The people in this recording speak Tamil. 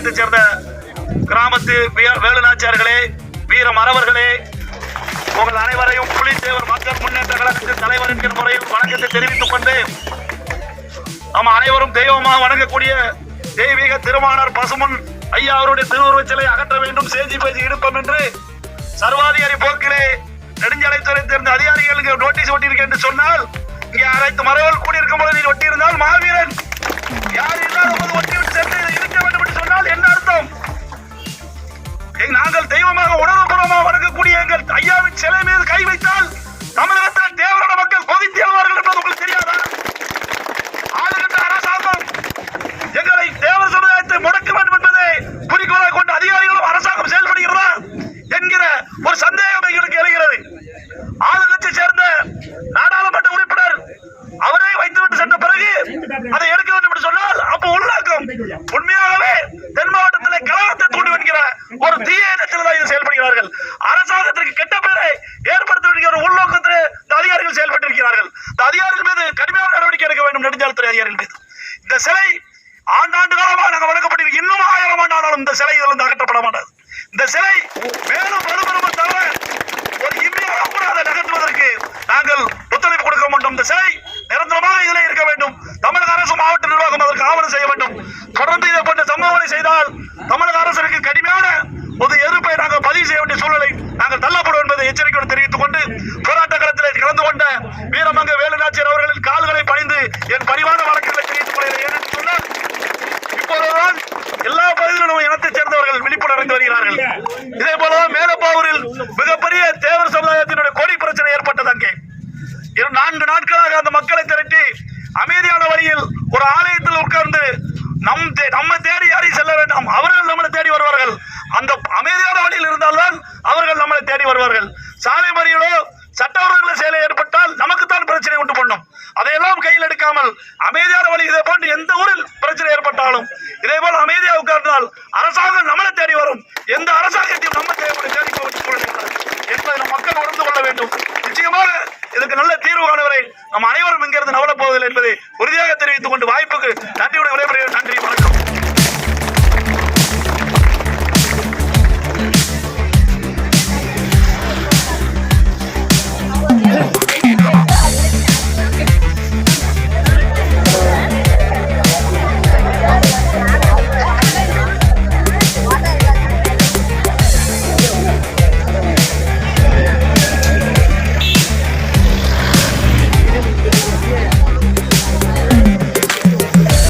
பஞ்சாயத்தைச் சேர்ந்த கிராமத்து வேலுநாச்சியார்களே வீர மறவர்களே உங்கள் அனைவரையும் புலித்தேவர் மக்கள் முன்னேற்ற கழகத்தின் தலைவர் என்கிற முறையில் வணக்கத்தை தெரிவித்துக் கொண்டு நம்ம அனைவரும் தெய்வமாக வணங்கக்கூடிய தெய்வீக திருமானார் பசுமன் ஐயா அவருடைய திருவுருவச் சிலை அகற்ற வேண்டும் சேஜி பேசி இடுப்பம் என்று சர்வாதிகாரி போக்கிலே நெடுஞ்சாலைத்துறை சேர்ந்த அதிகாரிகளுக்கு நோட்டீஸ் ஒட்டியிருக்கேன் என்று சொன்னால் ஒரு தீய எண்ணத்தில் தான் இது செயல்படுகிறார்கள். அரசாங்கத்திற்கு கெட்ட பெயரை ஏற்படுத்த ஒரு உள்நோக்கத்தில் இந்த அதிகாரிகள் செயல்பட்டிருக்கிறார்கள். இந்த அதிகாரிகள் மீது கடுமையான நடவடிக்கை எடுக்க வேண்டும் நெடுஞ்சாலைத்துறை அதிகாரிகள் மீது. இந்த சிலை ஆண்டாண்டு காலமாக நாங்கள் வழங்கப்பட்டிருக்க இன்னும் ஆயிரம் ஆண்டானாலும் இந்த சிலை இதிலிருந்து அகற்றப்பட மாட்டாது. இந்த சிலை மேலும் வலுப்பெறும் தவிர ஒரு இம்மையாக கூட அதை நகர்த்துவதற்கு நாங்கள் ஒத்துழைப்பு கொடுக்க மாட்டோம் இந்த சிலை நிரந்தரமாக இதிலே இருக்க வேண்டும். தமிழக அரசு மாவட்ட நிர்வாகம் அதற்கு ஆவணம் செய்ய வேண்டும். தொடர்ந்து இதை போன்ற சம்பவங்களை செய்தால் பரிவான வழக்குகளை தெரிவித்துக் கொள்கிறேன். ஏனென்று சொன்னால் இப்போதுதான் எல்லா பகுதிகளிலும் இனத்தைச் சேர்ந்தவர்கள் விழிப்புணர்வு அடைந்து வருகிறார்கள். இதே போல மேலப்பாவூரில் மிகப்பெரிய தேவர் சமுதாயத்தினுடைய கொடி பிரச்சனை ஏற்பட்டது அங்கே. நான்கு நாட்களாக அந்த மக்களை திரட்டி அமைதியான வழியில் ஒரு ஆலயத்தில் உட்கார்ந்து நம் நம்ம தேடி யாரையும் செல்ல வேண்டாம். அவர்கள் நம்மளை தேடி வருவார்கள். அந்த அமைதியான வழியில் இருந்தால்தான் அவர்கள் நம்மளை தேடி வருவார்கள் சாலை மறியலோ சட்டவிரோத செயலை ஏற்பட்டால் நமக்குத்தான் பிரச்சனை உண்டு பண்ணும் அதையெல்லாம் கையில் எடுக்காமல் அமைதியான வழி இதே போன்று எந்த ஊரில் பிரச்சனை ஏற்பட்டாலும் இதே போல் அமைதியாக அரசாங்கம் நம்மளை தேடி வரும். எந்த அரசாங்கத்தையும் நம்ம தேவை தேடி போவது என்பதை நம் மக்கள் உணர்ந்து கொள்ள வேண்டும். நிச்சயமாக இதுக்கு நல்ல தீர்வு காணவரை நம் அனைவரும் இங்கிருந்து நவலப் போவதில்லை என்பதை உறுதியாக தெரிவித்துக் கொண்டு வாய்ப்புக்கு நன்றியுடன் நன்றி